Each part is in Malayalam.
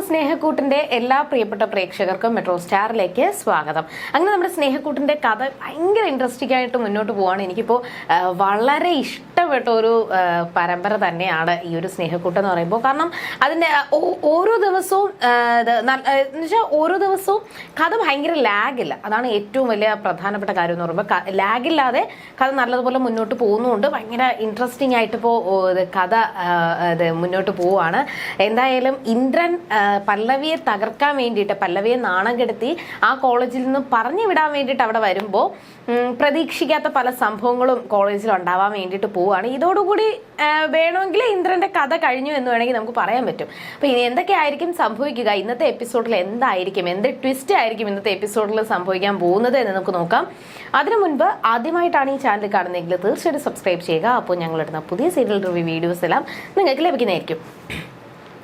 സ്നേഹക്കൂട്ടിന്റെ എല്ലാ പ്രിയപ്പെട്ട പ്രേക്ഷകർക്കും മെട്രോ സ്റ്റാറിലേക്ക് സ്വാഗതം. അങ്ങനെ നമ്മുടെ സ്നേഹക്കൂട്ടിന്റെ കഥ ഭയങ്കര ഇൻട്രസ്റ്റിംഗ് ആയിട്ട് മുന്നോട്ട് പോവാണ്. എനിക്കിപ്പോൾ വളരെ ഇഷ്ടപ്പെട്ട ഒരു പരമ്പര തന്നെയാണ് ഈ ഒരു സ്നേഹക്കൂട്ടം എന്ന് പറയുമ്പോൾ. കാരണം അതിന്റെ ഓരോ ദിവസവും ആ, ഇത് നല്ല- ആ, എന്ന് വെച്ചാൽ ഓരോ ദിവസവും കഥ ഭയങ്കര ലാഗില്ല. അതാണ് ഏറ്റവും വലിയ പ്രധാനപ്പെട്ട കാര്യം എന്ന് പറയുമ്പോൾ ലാഗില്ലാതെ കഥ നല്ലതുപോലെ മുന്നോട്ട് പോകുന്നുണ്ട്. ഭയങ്കര ഇൻട്രസ്റ്റിംഗ് ആയിട്ട് ഇപ്പോ കഥ മുന്നോട്ട് പോവാണ്. എന്തായാലും ഇന്ദ്രൻ പല്ലവിയെ തകർക്കാൻ വേണ്ടിയിട്ട് പല്ലവിയെ നാണം കെടുത്തി ആ കോളേജിൽ നിന്ന് പറഞ്ഞു വിടാൻ വേണ്ടിയിട്ട് അവിടെ വരുമ്പോൾ പ്രതീക്ഷിക്കാത്ത പല സംഭവങ്ങളും കോളേജിൽ ഉണ്ടാവാൻ വേണ്ടിയിട്ട് പോവുകയാണ്. ഇതോടുകൂടി വേണമെങ്കിൽ ഇന്ദ്രന്റെ കഥ കഴിഞ്ഞു എന്ന് വേണമെങ്കിൽ നമുക്ക് പറയാൻ പറ്റും. അപ്പൊ ഇനി എന്തൊക്കെ ആയിരിക്കും സംഭവിക്കുക? ഇന്നത്തെ എപ്പിസോഡിൽ എന്തായിരിക്കും? എന്ത് ട്വിസ്റ്റ് ആയിരിക്കും ഇന്നത്തെ എപ്പിസോഡിൽ സംഭവിക്കാൻ പോകുന്നത് എന്ന് നമുക്ക് നോക്കാം. അതിനു മുൻപ് ആദ്യമായിട്ടാണ് ഈ ചാനൽ കാണുന്നതെങ്കിൽ തീർച്ചയായിട്ടും സബ്സ്ക്രൈബ് ചെയ്യുക. അപ്പോൾ ഞങ്ങളിടുന്ന പുതിയ സീരിയൽ റിവ്യൂ വീഡിയോസ് എല്ലാം നിങ്ങൾക്ക് ലഭിക്കുന്നതായിരിക്കും.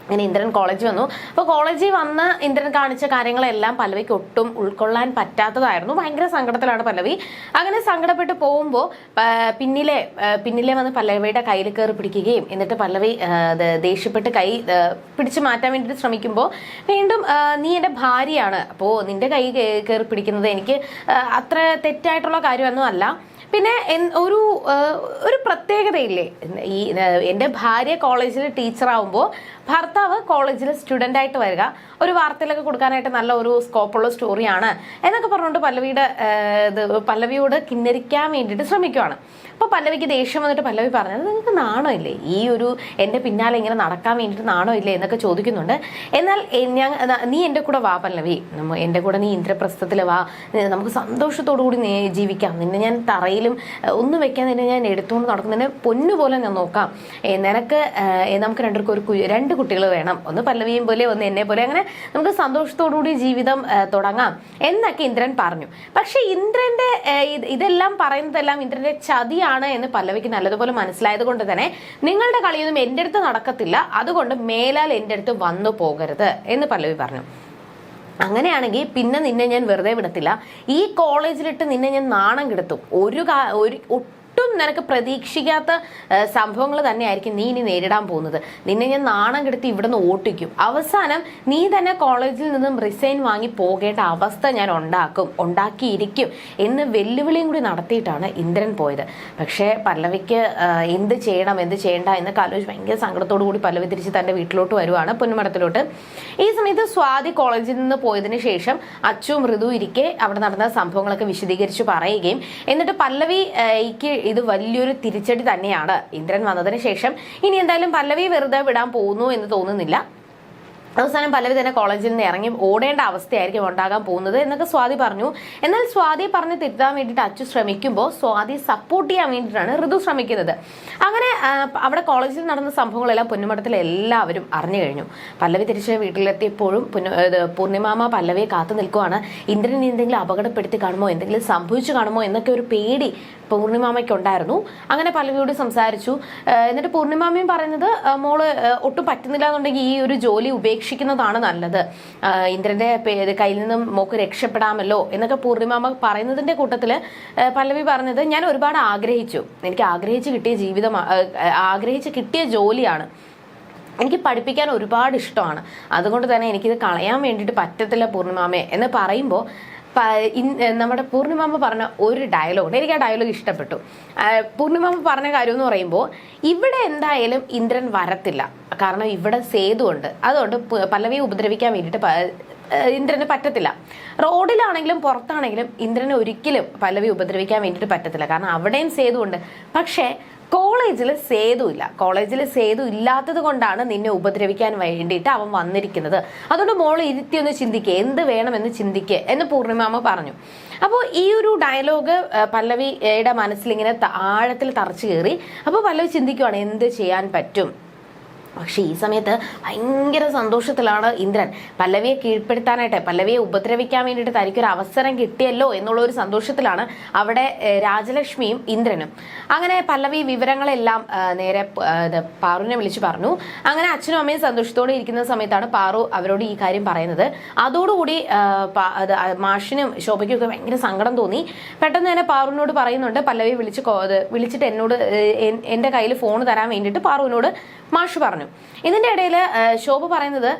അങ്ങനെ ഇന്ദ്രൻ കോളേജ് വന്നു. അപ്പോൾ കോളേജിൽ വന്ന ഇന്ദ്രൻ കാണിച്ച കാര്യങ്ങളെല്ലാം പല്ലവിക്ക് ഒട്ടും ഉൾക്കൊള്ളാൻ പറ്റാത്തതായിരുന്നു. ഭയങ്കര സങ്കടത്തിലാണ് പല്ലവി. അങ്ങനെ സങ്കടപ്പെട്ട് പോകുമ്പോൾ പിന്നിലെ പിന്നിലെ വന്ന് പല്ലവിയുടെ കയ്യിൽ കയറി പിടിക്കുകയും എന്നിട്ട് പല്ലവി ദേഷ്യപ്പെട്ട് കൈ പിടിച്ചു മാറ്റാൻ വേണ്ടിയിട്ട് ശ്രമിക്കുമ്പോൾ വീണ്ടും നീ എന്റെ ഭാര്യയാണ്. അപ്പോൾ നിന്റെ കൈ കയറി പിടിക്കുന്നത് എനിക്ക് അത്ര തെറ്റായിട്ടുള്ള കാര്യമൊന്നും അല്ല. പിന്നെ ഒരു ഒരു പ്രത്യേകതയില്ലേ? ഈ എന്റെ ഭാര്യ കോളേജിൽ ടീച്ചറാവുമ്പോൾ ഭർത്താവ് കോളേജിൽ സ്റ്റുഡന്റ് ആയിട്ട് വരിക. ഒരു വാർത്തയിലൊക്കെ കൊടുക്കാനായിട്ട് നല്ല ഒരു സ്കോപ്പുള്ള സ്റ്റോറിയാണ്. എന്നൊക്കെ പറഞ്ഞുകൊണ്ട് പല്ലവിയുടെ ഇത് പല്ലവിയോട് കിന്നരിക്കാൻ വേണ്ടിയിട്ട് ശ്രമിക്കുവാണ്. അപ്പോൾ പല്ലവിക്ക് ദേഷ്യം വന്നിട്ട് പല്ലവി പറഞ്ഞത് നിങ്ങൾക്ക് നാണോ ഇല്ലേ ഈ ഒരു എന്റെ പിന്നാലെ ഇങ്ങനെ നടക്കാൻ വേണ്ടിയിട്ട് നാണോ ഇല്ലേ എന്നൊക്കെ ചോദിക്കുന്നുണ്ട്. എന്നാൽ ഞാൻ നീ എന്റെ കൂടെ വാ പല്ലവി. എന്റെ കൂടെ നീ ഇന്ദ്രപ്രസ്ഥത്തിൽ വാ. നമുക്ക് സന്തോഷത്തോടു കൂടി ജീവിക്കാം. നിന്നെ ഞാൻ തറയിലും ഒന്നും വെക്കാൻ നിന്നെ ഞാൻ എടുത്തുകൊണ്ട് നടക്കുന്നതിന് പൊന്നുപോലെ ഞാൻ നോക്കാം. നിനക്ക് നമുക്ക് രണ്ടുപേർക്കും ഒരു രണ്ട് കുട്ടികൾ വേണം. ഒന്ന് പല്ലവിയും പോലെ ഒന്ന് എന്നെ പോലെ. അങ്ങനെ നമുക്ക് സന്തോഷത്തോടുകൂടി ജീവിതം തുടങ്ങാം എന്നൊക്കെ ഇന്ദ്രൻ പറഞ്ഞു. പക്ഷെ ഇന്ദ്രന്റെ ഇതെല്ലാം പറയുന്നതെല്ലാം ഇന്ദ്രന്റെ ചതിയാണ് എന്ന് പല്ലവിക്ക് നല്ലതുപോലെ മനസ്സിലായത് കൊണ്ട് തന്നെ നിങ്ങളുടെ കളിയൊന്നും എന്റെ അടുത്ത് നടക്കത്തില്ല. അതുകൊണ്ട് മേലാൽ എന്റെ അടുത്ത് വന്നു പോകരുത് എന്ന് പല്ലവി പറഞ്ഞു. അങ്ങനെയാണെങ്കിൽ പിന്നെ നിന്നെ ഞാൻ വെറുതെ വിടത്തില്ല. ഈ കോളേജിലിട്ട് നിന്നെ ഞാൻ നാണം കെടുത്തും. ഒരു ഒരു ഒട്ടും നിനക്ക് പ്രതീക്ഷിക്കാത്ത സംഭവങ്ങൾ തന്നെയായിരിക്കും നീ ഇനി നേരിടാൻ പോകുന്നത്. നിന്നെ ഞാൻ നാണം കെടുത്തി ഇവിടുന്ന് ഓട്ടിക്കും. അവസാനം നീ തന്നെ കോളേജിൽ നിന്നും റിസൈൻ വാങ്ങി പോകേണ്ട അവസ്ഥ ഞാൻ ഉണ്ടാക്കും ഉണ്ടാക്കിയിരിക്കും എന്ന് വെല്ലുവിളിയും കൂടി നടത്തിയിട്ടാണ് ഇന്ദ്രൻ പോയത്. പക്ഷേ പല്ലവിക്ക് എന്ത് ചെയ്യണം എന്ത് ചെയ്യണ്ട എന്ന് കാലോചിച്ച് ഭയങ്കര സങ്കടത്തോടു കൂടി പല്ലവി തിരിച്ച് തന്റെ വീട്ടിലോട്ട് വരുവാണ് പൊന്നുമടത്തിലോട്ട് ഈ സമയത്ത് സ്വാതി കോളേജിൽ നിന്ന് പോയതിന് ശേഷം അച്ചു മൃദു ഇരിക്കെ അവിടെ നടന്ന സംഭവങ്ങളൊക്കെ വിശദീകരിച്ച് പറയുകയും എന്നിട്ട് പല്ലവി ക്ക് ഇത് വലിയൊരു തിരിച്ചടി തന്നെയാണ്. ഇന്ദ്രൻ വന്നതിന് ശേഷം ഇനി എന്തായാലും പല്ലവി വെറുതെ വിടാൻ പോകുന്നു എന്ന് തോന്നുന്നില്ല. അവസാനം പല്ലവി തന്നെ കോളേജിൽ നിന്ന് ഇറങ്ങി ഓടേണ്ട അവസ്ഥയായിരിക്കും ഉണ്ടാകാൻ പോകുന്നത് എന്നൊക്കെ സ്വാതി പറഞ്ഞു. എന്നാൽ സ്വാതി പറഞ്ഞ് തിരുത്താൻ വേണ്ടിയിട്ട് അച്ചു ശ്രമിക്കുമ്പോൾ സ്വാതി സപ്പോർട്ട് ചെയ്യാൻ വേണ്ടിയിട്ടാണ് ഋതു ശ്രമിക്കുന്നത്. അങ്ങനെ അവിടെ കോളേജിൽ നടന്ന സംഭവങ്ങളെല്ലാം പൊന്നുമഠത്തിൽ എല്ലാവരും അറിഞ്ഞു കഴിഞ്ഞു. പല്ലവി തിരിച്ച് വീട്ടിലെത്തിയപ്പോഴും പൂർണിമാമ പല്ലവിയെ കാത്തു നിൽക്കുവാണ്. ഇന്ദ്രൻ എന്തെങ്കിലും അപകടപ്പെടുത്തി കാണുമോ? എന്തെങ്കിലും സംഭവിച്ചു കാണുമോ? എന്നൊക്കെ ഒരു പേടി പൂർണിമാമയ്ക്ക് ഉണ്ടായിരുന്നു അങ്ങനെ പല്ലവിയോട് സംസാരിച്ചു. എന്നിട്ട് പൂർണിമാമയും പറയുന്നത് മോൾ ഒട്ടും പറ്റുന്നില്ല എന്നുണ്ടെങ്കിൽ ഈ ഒരു ജോലി ഉപേക്ഷിക്കുന്നതാണ് നല്ലത്. ഇന്ദ്രന്റെ കയ്യിൽ നിന്നും മോക്ക് രക്ഷപ്പെടാമല്ലോ. എന്നൊക്കെ പൂർണിമാമ പറയുന്നതിന്റെ കൂട്ടത്തിൽ പല്ലവി പറഞ്ഞത് ഞാൻ ഒരുപാട് ആഗ്രഹിച്ചു. എനിക്ക് ആഗ്രഹിച്ചു കിട്ടിയ ജീവിതം ആഗ്രഹിച്ച് കിട്ടിയ ജോലിയാണ്. എനിക്ക് പഠിപ്പിക്കാൻ ഒരുപാട് ഇഷ്ടമാണ്. അതുകൊണ്ട് തന്നെ എനിക്കിത് കളയാൻ വേണ്ടിയിട്ട് പറ്റത്തില്ല പൂർണിമാമയെ എന്ന് പറയുമ്പോൾ നമ്മുടെ പൂർണിമാമ പറഞ്ഞ ഒരു ഡയലോഗ് എനിക്ക് ആ ഡയലോഗ് ഇഷ്ടപ്പെട്ടു. ആ, പൂർണിമാമ പറഞ്ഞ കാര്യം എന്ന് പറയുമ്പോൾ ഇവിടെ എന്തായാലും ഇന്ദ്രൻ വരത്തില്ല. കാരണം ഇവിടെ സേതു ഉണ്ട്. അതുകൊണ്ട് പല്ലവിയെ ഉപദ്രവിക്കാൻ വേണ്ടിയിട്ട് ഇന്ദ്രന് പറ്റത്തില്ല. റോഡിലാണെങ്കിലും പുറത്താണെങ്കിലും ഇന്ദ്രനെ ഒരിക്കലും പല്ലവി ഉപദ്രവിക്കാൻ വേണ്ടിയിട്ട് പറ്റത്തില്ല. കാരണം അവിടെയും സേതു ഉണ്ട്. പക്ഷേ കോളേജിൽ സേതു ഇല്ല. കോളേജിൽ സേതു ഇല്ലാത്തത് കൊണ്ടാണ് നിന്നെ ഉപദ്രവിക്കാൻ വേണ്ടിയിട്ട് അവൻ വന്നിരിക്കുന്നത്. അതുകൊണ്ട് മോൾ ഇരുത്തി ഒന്ന് ചിന്തിക്കുക എന്ത് വേണമെന്ന് ചിന്തിക്കുക എന്ന് പൂർണിമാമ പറഞ്ഞു. അപ്പോൾ ഈ ഒരു ഡയലോഗ് പല്ലവിയുടെ മനസ്സിലിങ്ങനെ ആഴത്തിൽ തറച്ചു കയറി അപ്പോൾ പല്ലവി ചിന്തിക്കുവാണ് എന്ത് ചെയ്യാൻ പറ്റും? പക്ഷെ ഈ സമയത്ത് ഭയങ്കര സന്തോഷത്തിലാണ് ഇന്ദ്രൻ. പല്ലവിയെ കീഴ്പ്പെടുത്താനായിട്ട് പല്ലവിയെ ഉപദ്രവിക്കാൻ വേണ്ടിയിട്ട് തനിക്കൊരു അവസരം കിട്ടിയല്ലോ എന്നുള്ള ഒരു സന്തോഷത്തിലാണ് അവിടെ രാജലക്ഷ്മിയും ഇന്ദ്രനും. അങ്ങനെ പല്ലവി വിവരങ്ങളെല്ലാം നേരെ പാറുവിനെ വിളിച്ചു പറഞ്ഞു. അങ്ങനെ അച്ഛനും അമ്മയും സന്തോഷത്തോടെ ഇരിക്കുന്ന സമയത്താണ് പാറു അവരോട് ഈ കാര്യം പറയുന്നത്. അതോടുകൂടി മാഷിനും ശോഭയ്ക്കും ഒക്കെ ഭയങ്കര സങ്കടം തോന്നി. പെട്ടെന്ന് തന്നെ പാറുവിനോട് പറയുന്നുണ്ട് പല്ലവി വിളിച്ച് വിളിച്ചിട്ട് എന്നോട് എന്റെ കയ്യിൽ ഫോൺ തരാൻ വേണ്ടിയിട്ട് പാറുവിനോട് മാഷ് പറഞ്ഞു. ഇതിന്റെ ഇടയിൽ ശോഭ പറയുന്നത്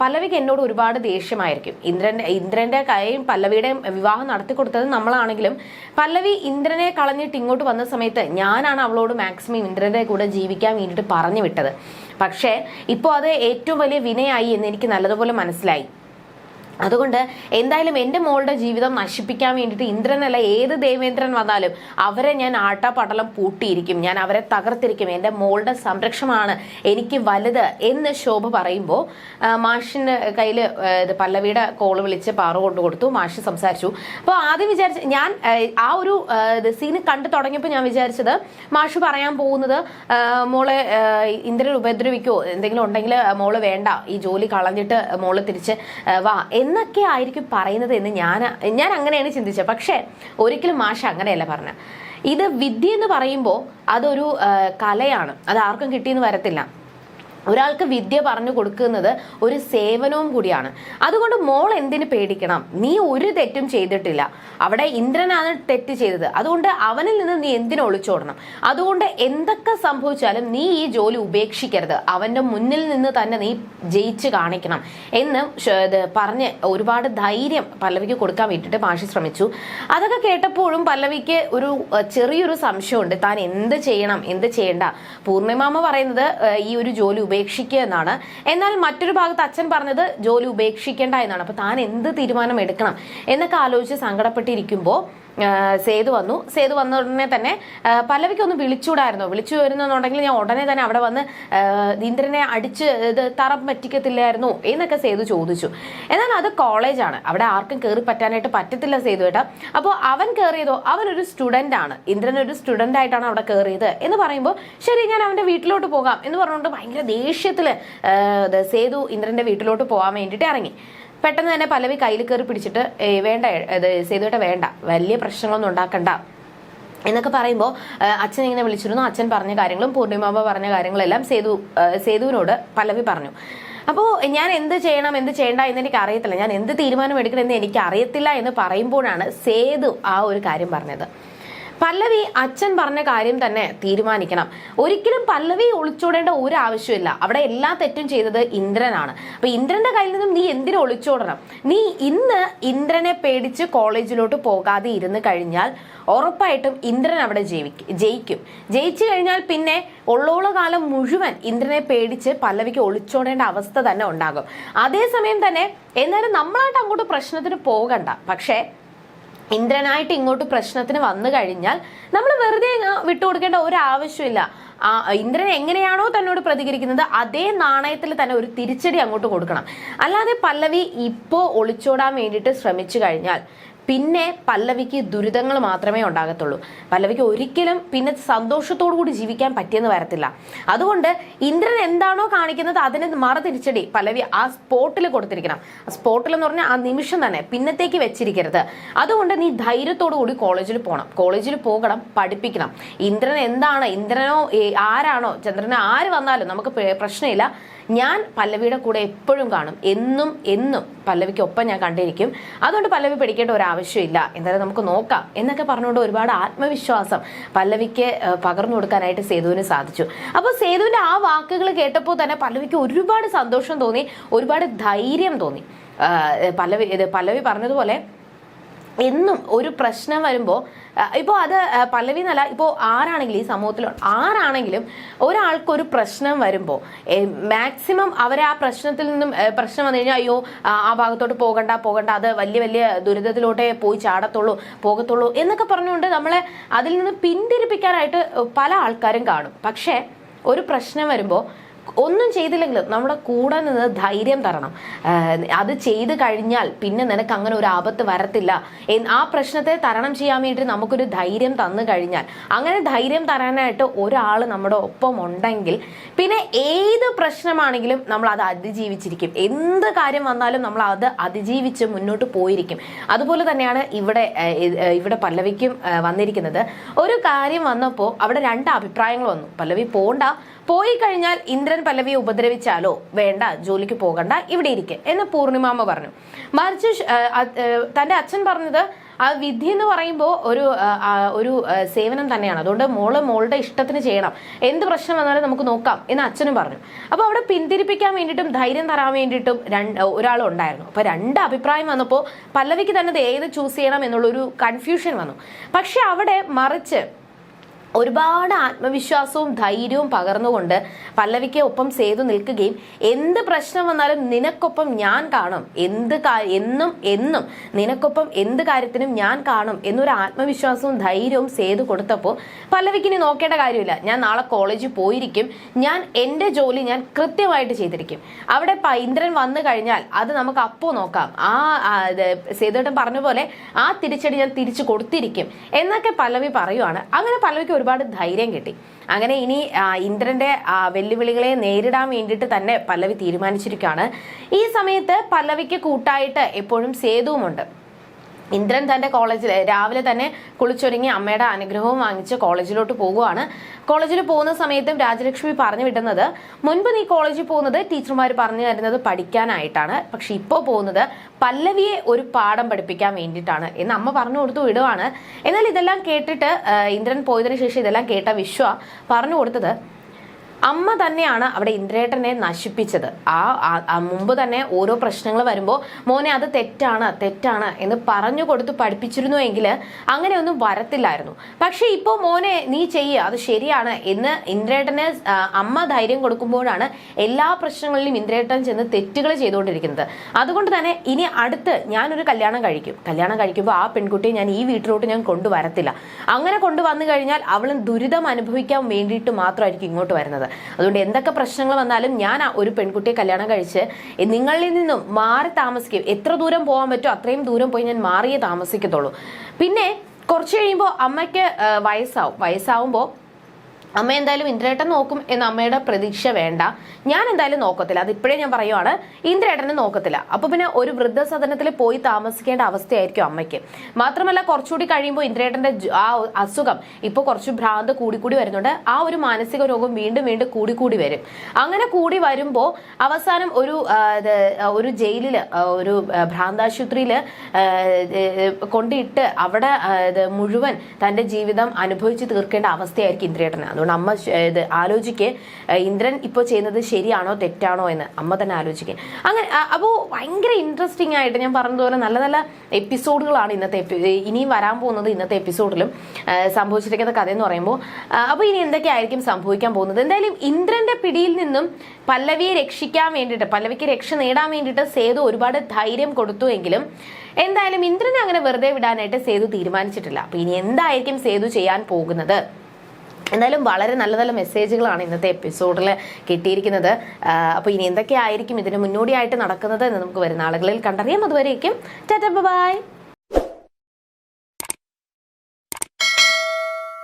പല്ലവിക്ക് എന്നോട് ഒരുപാട് ദേഷ്യമായിരിക്കും. ഇന്ദ്രന്റെ ഇന്ദ്രന്റെ കൈയും പല്ലവിയുടെയും വിവാഹം നടത്തി കൊടുത്തത് നമ്മളാണെങ്കിലും പല്ലവി ഇന്ദ്രനെ കളഞ്ഞിട്ട് ഇങ്ങോട്ട് വന്ന സമയത്ത് ഞാനാണ് അവളോട് മാക്സിമം ഇന്ദ്രന്റെ കൂടെ ജീവിക്കാൻ വേണ്ടിയിട്ട് പറഞ്ഞു വിട്ടത് പക്ഷേ ഇപ്പോൾ അത് ഏറ്റവും വലിയ വിനയായി എന്ന് എനിക്ക് നല്ലതുപോലെ മനസ്സിലായി. അതുകൊണ്ട് എന്തായാലും എന്റെ മോളുടെ ജീവിതം നശിപ്പിക്കാൻ വേണ്ടിയിട്ട് ഇന്ദ്രനല്ല ഏത് ദേവേന്ദ്രൻ വന്നാലും അവരെ ഞാൻ ആട്ടാപ്പടലം പൂട്ടിയിരിക്കും. ഞാൻ അവരെ തകർത്തിരിക്കും. എന്റെ മോളുടെ സംരക്ഷണമാണ് എനിക്ക് വലുത് എന്ന് ശോഭ പറയുമ്പോൾ മാഷിന്റെ കയ്യിൽ ഇത് പല്ലവിയുടെ കോൾ വിളിച്ച് പാറു കൊണ്ടു കൊടുത്തു. മാഷ് സംസാരിച്ചു. അപ്പോൾ ആദ്യം വിചാരിച്ച ഞാൻ ആ, ഒരു സീന് കണ്ടു തുടങ്ങിയപ്പോൾ ഞാൻ വിചാരിച്ചത് മാഷ് പറയാൻ പോകുന്നത് മോളെ ഇന്ദ്രൻ ഉപദ്രവിക്കോ? എന്തെങ്കിലും ഉണ്ടെങ്കിൽ മോൾ വേണ്ട. ഈ ജോലി കളഞ്ഞിട്ട് മോൾ തിരിച്ച് വാ വാ എന്നൊക്കെ ആയിരിക്കും പറയുന്നത് എന്ന് ഞാൻ ഞാൻ അങ്ങനെയാണ് ചിന്തിച്ചത്. പക്ഷേ ഒരിക്കലും മാഷ അങ്ങനെയല്ല പറഞ്ഞത്. ഇത് വിദ്യ എന്ന് പറയുമ്പോൾ അതൊരു കലയാണ്. അത് ആർക്കും കിട്ടിയെന്ന് വരത്തില്ല. ഒരാൾക്ക് വിദ്യ പറഞ്ഞു കൊടുക്കുന്നത് ഒരു സേവനവും കൂടിയാണ്. അതുകൊണ്ട് മോൾ എന്തിനു പേടിക്കണം? നീ ഒരു തെറ്റും ചെയ്തിട്ടില്ല. അവിടെ ഇന്ദ്രനാണ് തെറ്റ് ചെയ്തത്. അതുകൊണ്ട് അവനിൽ നിന്ന് നീ എന്തിനു ഒളിച്ചോടണം? അതുകൊണ്ട് എന്തൊക്കെ സംഭവിച്ചാലും നീ ഈ ജോലി ഉപേക്ഷിക്കരുത്. അവന്റെ മുന്നിൽ നിന്ന് തന്നെ നീ ജയിച്ച് കാണിക്കണം എന്ന് പറഞ്ഞ് ഒരുപാട് ധൈര്യം പല്ലവിക്ക് കൊടുക്കാൻ വേണ്ടിയിട്ട് മാഷി ശ്രമിച്ചു. അതൊക്കെ കേട്ടപ്പോഴും പല്ലവിക്ക് ഒരു ചെറിയൊരു സംശയമുണ്ട്. താൻ എന്ത് ചെയ്യണം? എന്ത് ചെയ്യണ്ട? പൂർണിമാമ പറയുന്നത് ഈ ഒരു ജോലി ഉപേക്ഷിക്കുക എന്നാണ്. എന്നാൽ മറ്റൊരു ഭാഗത്ത് അച്ഛൻ പറഞ്ഞത് ജോലി ഉപേക്ഷിക്കേണ്ട എന്നാണ്. അപ്പൊ താൻ എന്ത് തീരുമാനം എടുക്കണം എന്നൊക്കെ ആലോചിച്ച് സങ്കടപ്പെട്ടിരിക്കുമ്പോൾ സേതു വന്നു. സേതു വന്ന ഉടനെ തന്നെ ആഹ് പല്ലവിക്ക് ഒന്ന് വിളിച്ചുകൂടായിരുന്നോ. വിളിച്ചു വരുന്നുണ്ടെങ്കിൽ ഞാൻ ഉടനെ തന്നെ അവിടെ വന്ന് ഇന്ദ്രനെ അടിച്ച് ഇത് തറം പറ്റിക്കത്തില്ലായിരുന്നു എന്നൊക്കെ സേതു ചോദിച്ചു. എന്നാൽ അത് കോളേജാണ്. അവിടെ ആർക്കും കയറി പറ്റാനായിട്ട് പറ്റത്തില്ല സേതു ഏട്ടാ. അപ്പോൾ അവൻ കയറിയതോ അവനൊരു സ്റ്റുഡന്റ് ആണ്. ഇന്ദ്രൻ ഒരു സ്റ്റുഡന്റ് ആയിട്ടാണ് അവിടെ കയറിയത് എന്ന് പറയുമ്പോൾ ശരി ഞാൻ അവന്റെ വീട്ടിലോട്ട് പോകാം എന്ന് പറഞ്ഞുകൊണ്ട് ഭയങ്കര ദേഷ്യത്തിൽ സേതു ഇന്ദ്രന്റെ വീട്ടിലോട്ട് പോകാൻ വേണ്ടിയിട്ട് ഇറങ്ങി. പെട്ടെന്ന് തന്നെ പലവി കയ്യിൽ കയറി പിടിച്ചിട്ട് വേണ്ട സേതുവേട്ട വേണ്ട വലിയ പ്രശ്നങ്ങളൊന്നും ഉണ്ടാക്കണ്ട എന്നൊക്കെ പറയുമ്പോൾ അച്ഛൻ ഇങ്ങനെ വിളിച്ചിരുന്നു. അച്ഛൻ പറഞ്ഞ കാര്യങ്ങളും പൂർണിമാബ പറഞ്ഞ കാര്യങ്ങളെല്ലാം സേതു സേതുവിനോട് പലവി പറഞ്ഞു. അപ്പോൾ ഞാൻ എന്ത് ചെയ്യണം എന്ത് ചെയ്യണ്ട എന്ന് എനിക്ക് അറിയത്തില്ല. ഞാൻ എന്ത് തീരുമാനം എടുക്കണം എന്ന് എനിക്ക് അറിയത്തില്ല എന്ന് പറയുമ്പോഴാണ് സേതു ആ ഒരു കാര്യം പറഞ്ഞത്. പല്ലവി അച്ഛൻ പറഞ്ഞ കാര്യം തന്നെ തീരുമാനിക്കണം. ഒരിക്കലും പല്ലവി ഒളിച്ചോടേണ്ട ഒരു ആവശ്യമില്ല. അവിടെ എല്ലാ തെറ്റും ചെയ്തത് ഇന്ദ്രനാണ്. അപ്പൊ ഇന്ദ്രന്റെ കയ്യിൽ നിന്നും നീ എന്തിനു ഒളിച്ചോടണം? നീ ഇന്ന് ഇന്ദ്രനെ പേടിച്ച് കോളേജിലോട്ട് പോകാതെ ഇരുന്ന് കഴിഞ്ഞാൽ ഉറപ്പായിട്ടും ഇന്ദ്രൻ അവിടെ ജയിക്കും ജയിക്കും. ജയിച്ചു കഴിഞ്ഞാൽ പിന്നെ ഉള്ളോള കാലം മുഴുവൻ ഇന്ദ്രനെ പേടിച്ച് പല്ലവിക്ക് ഒളിച്ചോടേണ്ട അവസ്ഥ തന്നെ ഉണ്ടാകും. അതേസമയം തന്നെ എന്നാലും നമ്മളായിട്ട് അങ്ങോട്ട് പ്രശ്നത്തിന് പോകണ്ട. പക്ഷേ ഇന്ദ്രനായിട്ട് ഇങ്ങോട്ട് പ്രശ്നത്തിന് വന്നു കഴിഞ്ഞാൽ നമ്മൾ വെറുതെ വിട്ടു വിട്ടുകൊടുക്കേണ്ട ഒരു ആവശ്യമില്ല. ആ ഇന്ദ്രൻ എങ്ങനെയാണോ തന്നോട് പ്രതികരിക്കുന്നത് അതേ നാണയത്തിൽ തന്നെ ഒരു തിരിച്ചടി അങ്ങോട്ട് കൊടുക്കണം. അല്ലാതെ പല്ലവി ഇപ്പോൾ ഒളിച്ചോടാൻ വേണ്ടിയിട്ട് ശ്രമിച്ചു കഴിഞ്ഞാൽ പിന്നെ പല്ലവിക്ക് ദുരിതങ്ങൾ മാത്രമേ ഉണ്ടാകത്തുള്ളൂ. പല്ലവിക്ക് ഒരിക്കലും പിന്നെ സന്തോഷത്തോടു കൂടി ജീവിക്കാൻ പറ്റിയെന്ന് വരത്തില്ല. അതുകൊണ്ട് ഇന്ദ്രൻ എന്താണോ കാണിക്കുന്നത് അതിനെ മറതിരിച്ചടി പല്ലവി ആ സ്പോട്ടിൽ കൊടുത്തിരിക്കണം. സ്പോട്ടിൽ എന്ന് പറഞ്ഞാൽ ആ നിമിഷം തന്നെ പിന്നത്തേക്ക് വെച്ചിരിക്കരുത്. അതുകൊണ്ട് നീ ധൈര്യത്തോടു കൂടി കോളേജിൽ പോകണം കോളേജിൽ പോകണം പഠിപ്പിക്കണം. ഇന്ദ്രൻ എന്താണ്? ഇന്ദ്രനോ ആരാണോ? ചന്ദ്രനോ ആര് വന്നാലും നമുക്ക് പ്രശ്നമില്ല. ഞാൻ പല്ലവിയുടെ കൂടെ എപ്പോഴും കാണും. എന്നും എന്നും പല്ലവിക്ക് ഒപ്പം ഞാൻ കണ്ടിരിക്കും. അതുകൊണ്ട് പല്ലവി പഠിക്കേണ്ട ഒരു ആവശ്യമില്ല. എന്തായാലും നമുക്ക് നോക്കാം. എന്നൊക്കെ പറഞ്ഞുകൊണ്ട് ഒരുപാട് ആത്മവിശ്വാസം പല്ലവിക്ക് പകർന്നു കൊടുക്കാനായിട്ട് സേതുവിന് സാധിച്ചു. അപ്പോൾ സേതുവിന്റെ ആ വാക്കുകൾ കേട്ടപ്പോൾ തന്നെ പല്ലവിക്ക് ഒരുപാട് സന്തോഷം തോന്നി ഒരുപാട് ധൈര്യം തോന്നി. പല്ലവി പല്ലവി പറഞ്ഞതുപോലെ എന്നും ഒരു പ്രശ്നം വരുമ്പോൾ ഇപ്പോൾ അത് പല്ലവി എന്നല്ല ഇപ്പോൾ ആരാണെങ്കിലും ഈ സമൂഹത്തിൽ ആരാണെങ്കിലും ഒരാൾക്കൊരു പ്രശ്നം വരുമ്പോൾ മാക്സിമം അവരെ ആ പ്രശ്നത്തിൽ നിന്നും പ്രശ്നം വന്നു കഴിഞ്ഞാൽ അയ്യോ ആ ഭാഗത്തോട്ട് പോകണ്ട പോകണ്ട അത് വലിയ വലിയ ദുരിതത്തിലോട്ടേ പോയി ചാടത്തുള്ളൂ പോകത്തുള്ളൂ എന്നൊക്കെ പറഞ്ഞുകൊണ്ട് നമ്മളെ അതിൽ നിന്ന് പിന്തിരിപ്പിക്കാനായിട്ട് പല ആൾക്കാരും കാണും. പക്ഷേ ഒരു പ്രശ്നം വരുമ്പോൾ ഒന്നും ചെയ്തില്ലെങ്കിലും നമ്മുടെ കൂടെ നിന്ന് ധൈര്യം തരണം. അത് ചെയ്തു കഴിഞ്ഞാൽ പിന്നെ നിനക്ക് അങ്ങനെ ഒരു ആപത്ത് വരത്തില്ല. ആ പ്രശ്നത്തെ തരണം ചെയ്യാൻ വേണ്ടി നമുക്കൊരു ധൈര്യം തന്നു കഴിഞ്ഞാൽ അങ്ങനെ ധൈര്യം തരാനായിട്ട് ഒരാൾ നമ്മുടെ ഒപ്പം ഉണ്ടെങ്കിൽ പിന്നെ ഏത് പ്രശ്നമാണെങ്കിലും നമ്മൾ അത് അതിജീവിച്ചിരിക്കും. എന്ത് കാര്യം വന്നാലും നമ്മൾ അത് അതിജീവിച്ച് മുന്നോട്ട് പോയിരിക്കും. അതുപോലെ തന്നെയാണ് ഇവിടെ ഇവിടെ പല്ലവിക്കും വന്നിരിക്കുന്നത്. ഒരു കാര്യം വന്നപ്പോൾ അവിടെ രണ്ട് അഭിപ്രായങ്ങൾ വന്നു. പല്ലവി പോണ്ട. പോയി കഴിഞ്ഞാൽ ഇന്ദ്രൻ പല്ലവിയെ ഉപദ്രവിച്ചാലോ? വേണ്ട ജോലിക്ക് പോകണ്ട ഇവിടെ ഇരിക്കെ എന്ന് പൂർണിമാമ പറഞ്ഞു. മറിച്ച് തന്റെ അച്ഛൻ പറഞ്ഞത് ആ വിധി എന്ന് പറയുമ്പോൾ ഒരു ഒരു സേവനം തന്നെയാണ്. അതുകൊണ്ട് മോൾ മോളുടെ ഇഷ്ടത്തിന് ചെയ്യണം. എന്ത് പ്രശ്നം വന്നാലും നമുക്ക് നോക്കാം എന്ന് അച്ഛനും പറഞ്ഞു. അപ്പോൾ അവിടെ പിന്തിരിപ്പിക്കാൻ വേണ്ടിയിട്ടും ധൈര്യം തരാൻ വേണ്ടിയിട്ടും രണ്ട് ഒരാളും ഉണ്ടായിരുന്നു. അപ്പോൾ രണ്ട് അഭിപ്രായം വന്നപ്പോൾ പല്ലവിക്ക് തന്നെ ഏത് ചൂസ് ചെയ്യണം എന്നുള്ളൊരു കൺഫ്യൂഷൻ വന്നു. പക്ഷെ അവിടെ മറിച്ച് ഒരുപാട് ആത്മവിശ്വാസവും ധൈര്യവും പകർന്നുകൊണ്ട് പല്ലവിക്ക് ഒപ്പം സേതു നിൽക്കുകയും എന്ത് പ്രശ്നം വന്നാലും നിനക്കൊപ്പം ഞാൻ കാണും. എന്ത് എന്നും എന്നും നിനക്കൊപ്പം എന്ത് കാര്യത്തിനും ഞാൻ കാണും എന്നൊരു ആത്മവിശ്വാസവും ധൈര്യവും സേതു കൊടുത്തപ്പോൾ പല്ലവിക്ക് ഇനി നോക്കേണ്ട കാര്യമില്ല. ഞാൻ നാളെ കോളേജിൽ പോയിരിക്കും. ഞാൻ എന്റെ ജോലി ഞാൻ കൃത്യമായിട്ട് ചെയ്തിരിക്കും. അവിടെ ഇന്ദ്രൻ വന്നു കഴിഞ്ഞാൽ അത് നമുക്ക് അപ്പോൾ നോക്കാം. ആ സേതുട്ടൻ പറഞ്ഞ പോലെ ആ തിരിച്ചടി ഞാൻ തിരിച്ചു കൊടുത്തിരിക്കും എന്നൊക്കെ പല്ലവി പറയുവാണ്. അങ്ങനെ പല്ലവിക്ക് ഒരുപാട് ധൈര്യം കിട്ടി. അങ്ങനെ ഇനി ഇന്ദ്രന്റെ വെല്ലുവിളികളെ നേരിടാൻ വേണ്ടിയിട്ട് തന്നെ പല്ലവി തീരുമാനിച്ചിരിക്കുകയാണ്. ഈ സമയത്ത് പല്ലവിക്ക് കൂട്ടായിട്ട് എപ്പോഴും സേതുവുമുണ്ട്. ഇന്ദ്രൻ തന്റെ കോളേജിൽ രാവിലെ തന്നെ കുളിച്ചൊരുങ്ങി അമ്മയുടെ അനുഗ്രഹവും വാങ്ങിച്ച് കോളേജിലോട്ട് പോകുവാണ്. കോളേജിൽ പോകുന്ന സമയത്തും രാജലക്ഷ്മി പറഞ്ഞു വിടുന്നത് മുൻപ് നീ കോളേജിൽ പോകുന്നത് ടീച്ചർമാർ പറഞ്ഞു തരുന്നത് പഠിക്കാനായിട്ടാണ്. പക്ഷെ ഇപ്പോൾ പോകുന്നത് പല്ലവിയെ ഒരു പാഠം പഠിപ്പിക്കാൻ വേണ്ടിയിട്ടാണ്. എന്ന് അമ്മ പറഞ്ഞു കൊടുത്തു വിടുവാണ്. എന്നാൽ ഇതെല്ലാം കേട്ടിട്ട് ഇന്ദ്രൻ പോയതിനു ശേഷം ഇതെല്ലാം കേട്ട വിശ്വ പറഞ്ഞു കൊടുത്തത് അമ്മ തന്നെയാണ് അവിടെ ഇന്ദ്രേട്ടനെ നശിപ്പിച്ചത്. ആ മുമ്പ് തന്നെ ഓരോ പ്രശ്നങ്ങൾ വരുമ്പോൾ മോനെ അത് തെറ്റാണ് തെറ്റാണ് എന്ന് പറഞ്ഞു കൊടുത്ത് പഠിപ്പിച്ചിരുന്നു എങ്കിൽ അങ്ങനെയൊന്നും വരത്തില്ലായിരുന്നു. പക്ഷേ ഇപ്പോൾ മോനെ നീ ചെയ്യുക അത് ശരിയാണ് എന്ന് ഇന്ദ്രേട്ടന് അമ്മ ധൈര്യം കൊടുക്കുമ്പോഴാണ് എല്ലാ പ്രശ്നങ്ങളിലും ഇന്ദ്രേട്ടൻ ചെന്ന് തെറ്റുകൾ ചെയ്തുകൊണ്ടിരിക്കുന്നത്. അതുകൊണ്ട് തന്നെ ഇനി അടുത്ത് ഞാനൊരു കല്യാണം കഴിക്കും. കല്യാണം കഴിക്കുമ്പോൾ ആ പെൺകുട്ടിയെ ഞാൻ ഈ വീട്ടിലോട്ട് ഞാൻ കൊണ്ടുവരത്തില്ല. അങ്ങനെ കൊണ്ടുവന്നു കഴിഞ്ഞാൽ അവളും ദുരിതം അനുഭവിക്കാൻ വേണ്ടിയിട്ട് മാത്രമായിരിക്കും ഇങ്ങോട്ട് വരുന്നത്. അതുകൊണ്ട് എന്തൊക്കെ പ്രശ്നങ്ങൾ വന്നാലും ഞാൻ ഒരു പെൺകുട്ടിയെ കല്യാണം കഴിച്ച് നിങ്ങളിൽ നിന്നും മാറി താമസിക്കും. എത്ര ദൂരം പോകാൻ പറ്റുമോ അത്രയും ദൂരം പോയി ഞാൻ മാറിയേ താമസിക്കത്തുള്ളൂ. പിന്നെ കുറച്ച് കഴിയുമ്പോൾ അമ്മയ്ക്ക് വയസ്സാവും. വയസ്സാവുമ്പോൾ അമ്മ എന്തായാലും ഇന്ദ്രേട്ടൻ നോക്കും എന്ന് അമ്മയുടെ പ്രതീക്ഷ വേണ്ട. ഞാൻ എന്തായാലും നോക്കത്തില്ല. അത് ഇപ്പോഴേ ഞാൻ പറയുവാണ്. ഇന്ദ്രേട്ടനെ നോക്കത്തില്ല. അപ്പൊ പിന്നെ ഒരു വൃദ്ധസദനത്തിൽ പോയി താമസിക്കേണ്ട അവസ്ഥയായിരിക്കും അമ്മയ്ക്ക്. മാത്രമല്ല കുറച്ചുകൂടി കഴിയുമ്പോൾ ഇന്ദ്രേട്ടന്റെ ആ അസുഖം ഇപ്പോൾ കുറച്ച് ഭ്രാന്ത് കൂടിക്കൂടി വരുന്നുണ്ട്. ആ ഒരു മാനസിക രോഗം വീണ്ടും വീണ്ടും കൂടിക്കൂടി വരും. അങ്ങനെ കൂടി വരുമ്പോൾ അവസാനം ഒരു ഒരു ജയിലിൽ ഒരു ഭ്രാന്താശുപത്രിയിൽ കൊണ്ടിട്ട് അവിടെ മുഴുവൻ തന്റെ ജീവിതം അനുഭവിച്ച് തീർക്കേണ്ട അവസ്ഥയായിരിക്കും ഇന്ദ്രേട്ടന്. അതുകൊണ്ട് അമ്മ ഇത് ആലോചിക്ക്. ഇന്ദ്രൻ ഇപ്പോൾ ചെയ്യുന്നത് ശരിയാണോ തെറ്റാണോ എന്ന് അമ്മ തന്നെ ആലോചിക്കുക അങ്ങനെ അപ്പോൾ ഭയങ്കര ഇൻട്രസ്റ്റിംഗ് ആയിട്ട് ഞാൻ പറഞ്ഞതുപോലെ നല്ല നല്ല എപ്പിസോഡുകളാണ് ഇന്നത്തെ ഇനിയും വരാൻ പോകുന്നത് ഇന്നത്തെ എപ്പിസോഡിലും സംഭവിച്ചിരിക്കുന്ന കഥ എന്ന് പറയുമ്പോൾ അപ്പോൾ ഇനി എന്തൊക്കെയായിരിക്കും സംഭവിക്കാൻ പോകുന്നത്? എന്തായാലും ഇന്ദ്രന്റെ പിടിയിൽ നിന്നും പല്ലവിയെ രക്ഷിക്കാൻ വേണ്ടിയിട്ട് പല്ലവിക്ക് രക്ഷ നേടാൻ വേണ്ടിയിട്ട് സേതു ഒരുപാട് ധൈര്യം കൊടുത്തു എങ്കിലും എന്തായാലും ഇന്ദ്രനെ അങ്ങനെ വെറുതെ വിടാനായിട്ട് സേതു തീരുമാനിച്ചിട്ടില്ല. അപ്പൊ ഇനി എന്തായിരിക്കും സേതു ചെയ്യാൻ പോകുന്നത്? എന്തായാലും വളരെ നല്ല നല്ല മെസ്സേജുകളാണ് ഇന്നത്തെ എപ്പിസോഡിൽ കിട്ടിയിരിക്കുന്നത്. അപ്പോൾ ഇനി എന്തൊക്കെയായിരിക്കും ഇതിന് മുന്നോടിയായിട്ട് നടക്കുന്നത് എന്ന് നമുക്ക് വരുന്ന ആളുകളിൽ കണ്ടറിയാം. അതുവരേക്കും ടാറ്റ ബൈ